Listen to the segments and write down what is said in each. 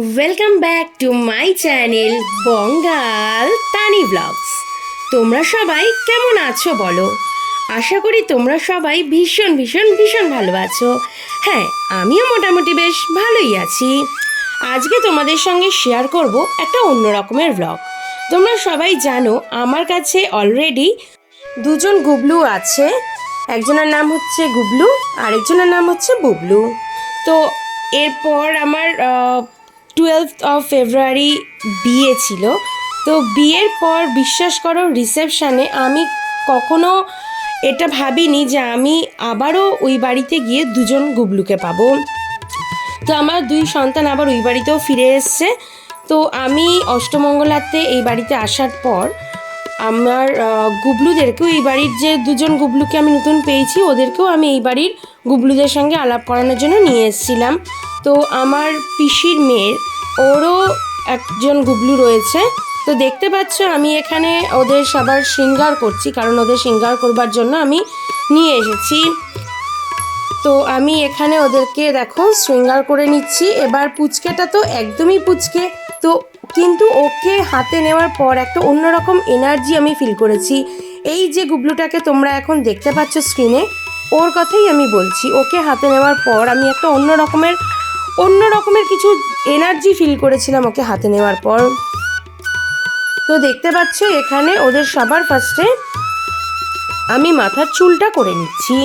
Welcome back to my channel Bangal Tani blogs তোমরা সবাই কেমন আছো বলো? আশা করি তোমরা সবাই ভীষণ ভীষণ ভীষণ ভালো আছো। হ্যাঁ আমিও মোটামুটি বেশ ভালোই আছি। আজকে তোমাদের সঙ্গে শেয়ার করব একটা অন্য রকমের ব্লগ তোমরা সবাই জানো, আমার কাছে অলরেডি দুজন গুবলু আছে। একজনের নাম হচ্ছে গুবলু, আরেকজনের নাম হচ্ছে বুবলু। তো এরপর আমার টুয়েলভ অফ ফেব্রুয়ারি বিয়ে ছিল। তো বিয়ের পর বিশ্বাস করো রিসেপশানে আমি কখনো এটা ভাবিনি যে আমি আবারও ওই বাড়িতে গিয়ে দুজন গুবলুকে পাবো। তো আমার দুই সন্তান আবার ওই বাড়িতেও ফিরে এসছে। তো আমি অষ্টমঙ্গলাতে এই বাড়িতে আসার পর আমার গুবলুদেরকেও এই বাড়ির যে দুজন গুবলুকে আমি নতুন পেয়েছি, ওদেরকেও আমি এই বাড়ির গুবলুদের সঙ্গে আলাপ করানোর জন্য নিয়ে এসেছিলাম। তো আমার পিসির মেয়ের, ওরও একজন গুবলু রয়েছে। তো দেখতে পাচ্ছ, আমি এখানে ওদের সবার শৃঙ্গার করছি, কারণ ওদের শৃঙ্গার করবার জন্য আমি নিয়ে এসেছি। তো আমি এখানে ওদেরকে দেখো শৃঙ্গার করে নিচ্ছি। এবার পুচকেটা তো একদমই পুচকে। তো কিন্তু ওকে হাতে নেওয়ার পর একটা অন্যরকম এনার্জি আমি ফিল করেছি। এই যে গুবলুটাকে তোমরা এখন দেখতে পাচ্ছ স্ক্রিনে, ওর কথাই আমি বলছি। ওকে হাতে নেওয়ার পর আমি একটা অন্য রকমের অন্য রকমের কিছু এনার্জি ফিল করেছিলাম ওকে হাতে নেওয়ার পর। তো দেখতে পাচ্ছ, এখানে ওদের সবার ফার্স্টে আমি মাথার চুলটা করে নিচ্ছি।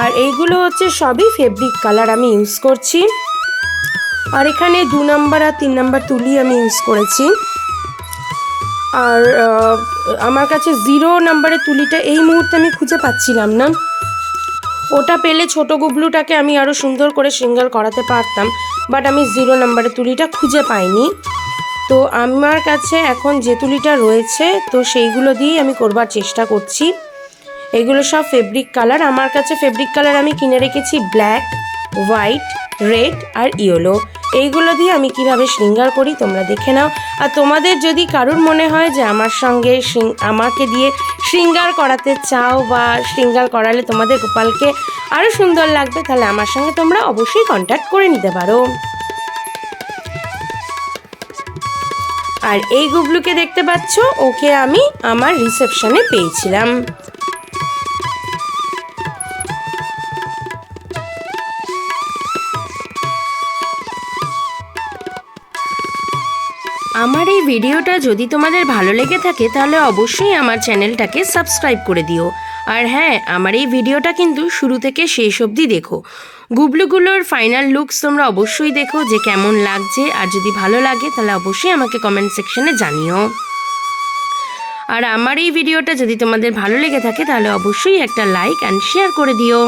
আর এইগুলো হচ্ছে সবই ফেব্রিক কালার আমি ইউজ করছি। আর এখানে দু নাম্বার আর তিন নাম্বার তুলি আমি ইউজ করেছি। আর আমার কাছে জিরো নাম্বারের তুলিটা এই মুহূর্তে আমি খুঁজে পাচ্ছিলাম না। ওটা পেলে ছোট গুবলুটাকে আমি আরও সুন্দর করে সিঙ্গার করাতে পারতাম বাট আমি জিরো নাম্বারে তুলিটা খুঁজে পাইনি। তো আমার কাছে এখন যে তুলিটা রয়েছে, তো সেইগুলো দিয়েই আমি করবার চেষ্টা করছি। এগুলো সব ফেব্রিক কালার আমার কাছে ফেব্রিক কালার আমি কিনে রেখেছি ব্ল্যাক হোয়াইট রেড আর ইয়েলো এইগুলো দিয়ে আমি কীভাবে শৃঙ্গার করি তোমরা দেখে নাও। আর তোমাদের যদি কারুর মনে হয় যে আমার সঙ্গে আমাকে দিয়ে শৃঙ্গার করাতে চাও বা শৃঙ্গার করালে তোমাদের গোপালকে আরও সুন্দর লাগবে, তাহলে আমার সঙ্গে তোমরা অবশ্যই কন্ট্যাক্ট করে নিতে পারো। আর এই গুবলুকে দেখতে পাচ্ছ, ওকে আমি আমার রিসেপশনে পেয়েছিলাম। আমার এই ভিডিওটা যদি তোমাদের ভালো লেগে থাকে, তাহলে অবশ্যই আমার চ্যানেলটাকে সাবস্ক্রাইব করে দিও। আর হ্যাঁ আমার এই ভিডিওটা কিন্তু শুরু থেকে শেষ অবধি দেখো। গুবলুগুলোর ফাইনাল লুকস তোমরা অবশ্যই দেখো যে কেমন লাগছে, আর যদি ভালো লাগে, তাহলে অবশ্যই আমাকে কমেন্ট সেকশনে জানিও। আর আমার এই ভিডিওটা যদি তোমাদের ভালো লেগে থাকে, তাহলে অবশ্যই একটা লাইক অ্যান্ড শেয়ার করে দিও।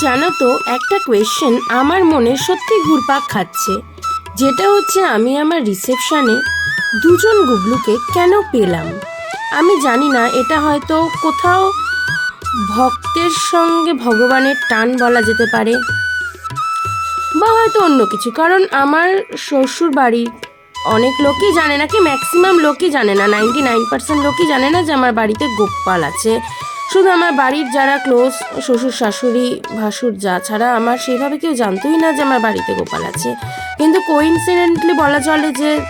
জানো তো, একটা কোয়েশ্চেন আমার মনে সত্যি ঘুরপাক খাচ্ছে। যেটা হচ্ছে আমি আমার রিসেপশনে দুজন গুবলুকে কেন পেলাম? আমি জানি না, এটা হয়তো কোথাও ভক্তের সঙ্গে ভগবানের টান বলা যেতে পারে বা হয়তো অন্য কিছু। কারণ আমার শ্বশুর বাড়ি অনেক লোকই জানে না কি ম্যাক্সিমাম লোকই জানে না। নাইনটি নাইন পার্সেন্ট লোকই জানে না যে আমার বাড়িতে গোপাল আছে। শুধু আমার বাড়ির যারা ক্লোজ শ্বশুর, শাশুড়ি, ভাসুর যা ছাড়া আমার সেইভাবে কেউ জানতোই না যে আমার বাড়িতে গোপাল আছে। কিন্তু কোইন্সিডেন্টলি বলা চলে যে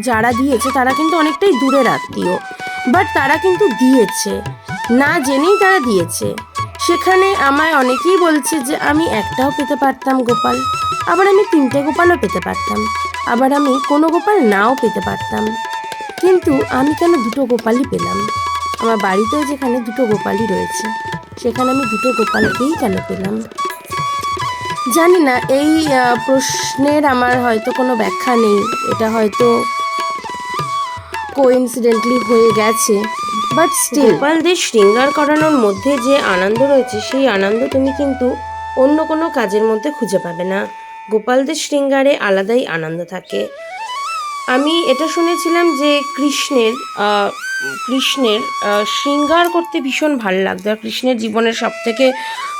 যারা দিয়েছে তারা কিন্তু অনেকটাই দূরের আত্মীয়। বাট তারা কিন্তু দিয়েছে। না জেনেই তারা দিয়েছে। সেখানে আমায় অনেকেই বলছে যে আমি একটাও পেতে পারতাম গোপাল। আবার আমি তিনটে গোপালও পেতে পারতাম। আবার আমি কোনো গোপাল নাও পেতে পারতাম। কিন্তু আমি কেন দুটো গোপালই পেলাম? আমার বাড়িতেও যেখানে দুটো গোপালই রয়েছে, সেখানে আমি দুটো গোপালকেই কেন পেলাম? জানি না, এই প্রশ্নের আমার হয়তো কোনো ব্যাখ্যা নেই, এটা হয়তো কোইন্সিডেন্টলি হয়ে গেছে বাট স্টিল গোপালদের শৃঙ্গার করানোর মধ্যে যে আনন্দ রয়েছে, সেই আনন্দ তুমি কিন্তু অন্য কোনো কাজের মধ্যে খুঁজে পাবে না। গোপালদের শৃঙ্গারে আলাদাই আনন্দ থাকে। আমি এটা শুনেছিলাম যে কৃষ্ণের কৃষ্ণের শৃঙ্গার করতে ভীষণ ভালো লাগতো। আর কৃষ্ণের জীবনের সব থেকে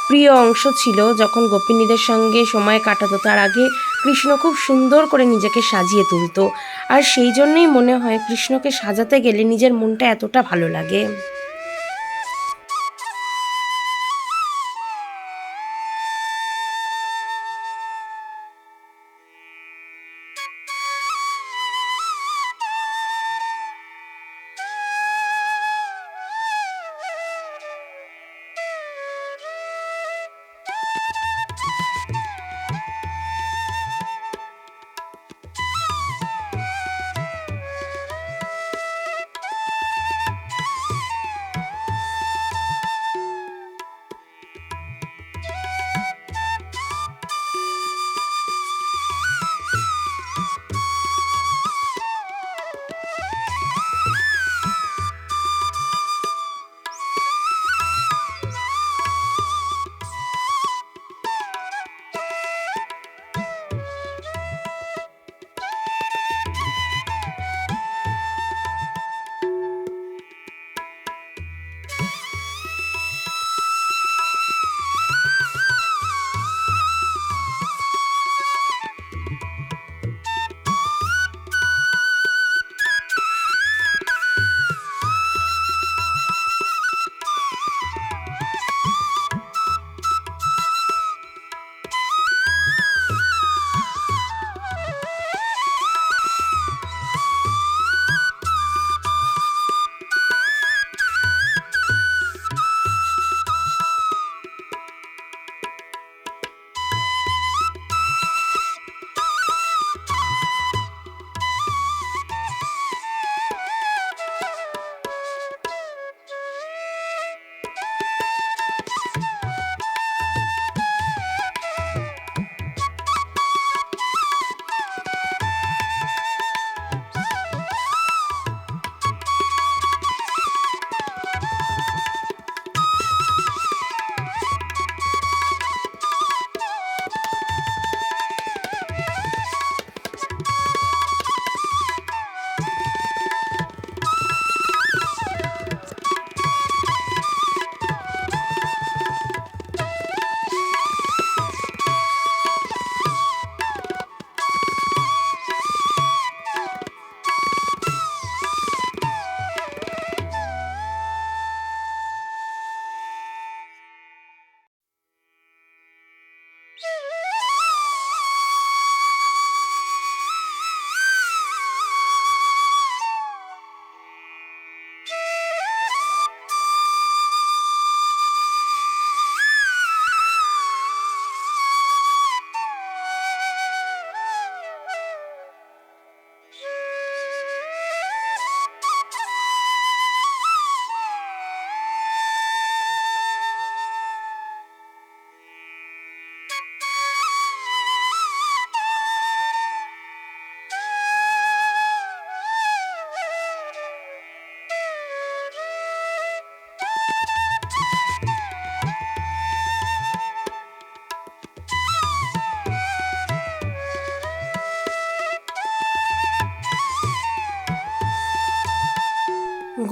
প্রিয় অংশ ছিল যখন গোপিনীদের সঙ্গে সময় কাটাতো, তার আগে কৃষ্ণ খুব সুন্দর করে নিজেকে সাজিয়ে তুলত। আর সেই জন্যই মনে হয় কৃষ্ণকে সাজাতে গেলে নিজের মনটা এতটা ভালো লাগে।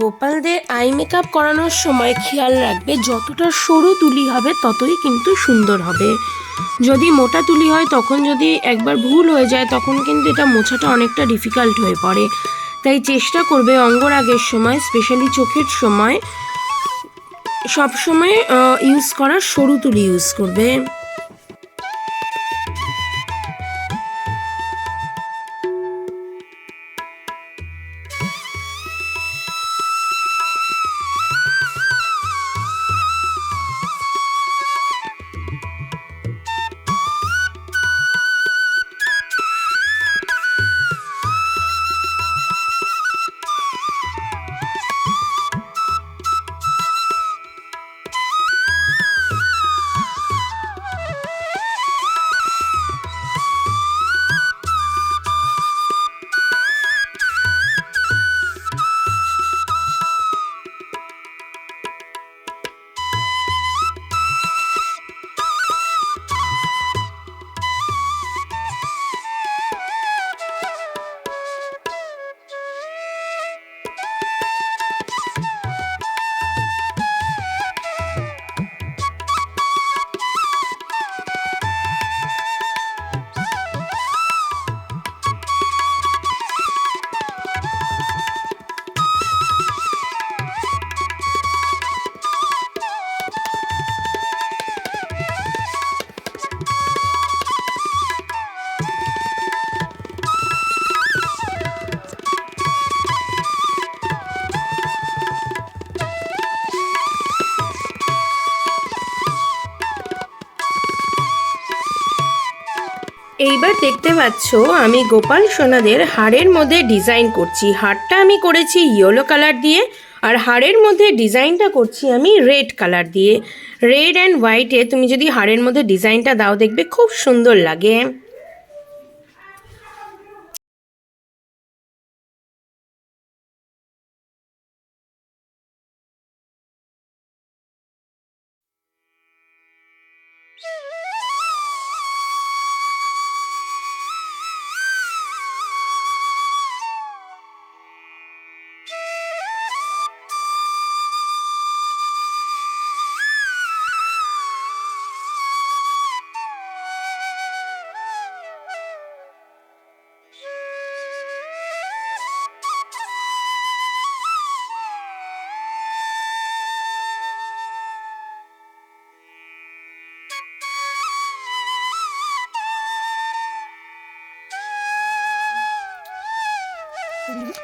গোপালদের আই মেকআপ করানোর সময় খেয়াল রাখবে, যতটা সরু তুলি হবে ততই কিন্তু সুন্দর হবে। যদি মোটা তুলি হয়, তখন যদি একবার ভুল হয়ে যায়, তখন কিন্তু এটা মোছাটা অনেকটা ডিফিকাল্ট হয়ে পড়ে। তাই চেষ্টা করবে অঙ্গরাগের সময় স্পেশালি চোখের সময় সব সময় ইউজ করার সরু তুলি ইউজ করবে। দেখতে পাচ্ছ, আমি গোপাল সোনাদের হাড়ের মধ্যে ডিজাইন করছি। হাড়টা আমি করেছি ইয়েলো কালার দিয়ে আর হাড়ের মধ্যে ডিজাইনটা করছি আমি রেড কালার দিয়ে। রেড অ্যান্ড হোয়াইটে তুমি যদি হাড়ের মধ্যে ডিজাইনটা দাও, দেখবে খুব সুন্দর লাগে।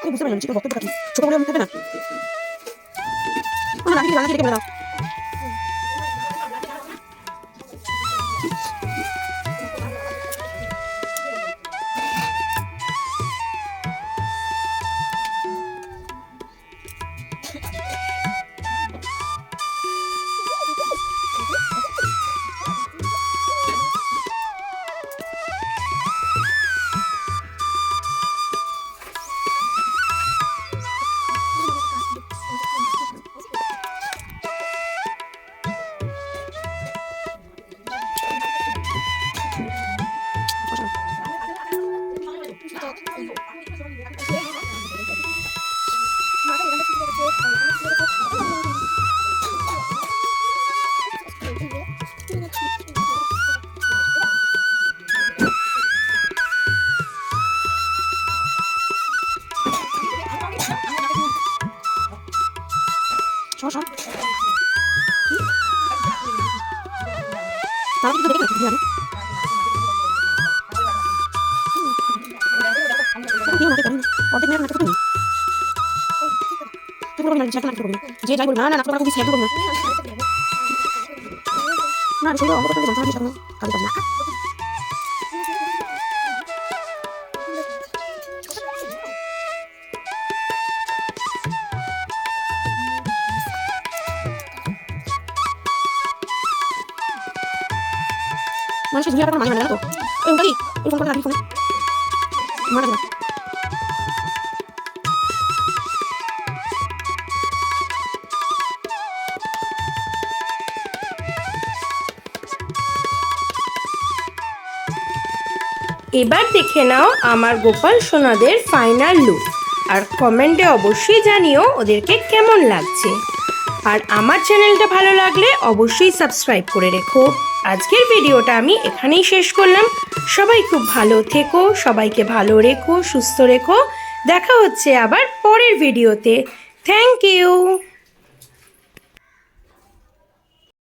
আমি বুঝতে পারলাম চিকেন বক্তব্য কি ছোট বলে মুখে না আমার নাকি রান্না থেকে বলে দাও সর যে যাই বলবি না না না স্যাড করবি না না শরীরে অঙ্গ করতে যন্ত্রণা কাজে কাজ না মানুষের ঝুলিয়া টাকা মানে মানে না তো? ওই ফোন করে রাখি ফোনে। মানে না। এবার দেখে নাও আমার গোপাল সোনাদের ফাইনাল লুক আর কমেন্টে অবশ্যই জানিও ওদেরকে কেমন লাগছে। আর আমার চ্যানেলটা ভালো লাগলে অবশ্যই সাবস্ক্রাইব করে রেখো। আজকের ভিডিওটা আমি এখানেই শেষ করলাম। সবাই খুব ভালো থেকো, সবাইকে ভালো রেখো, সুস্থ রেখো। দেখা হচ্ছে আবার পরের ভিডিওতে। Thank you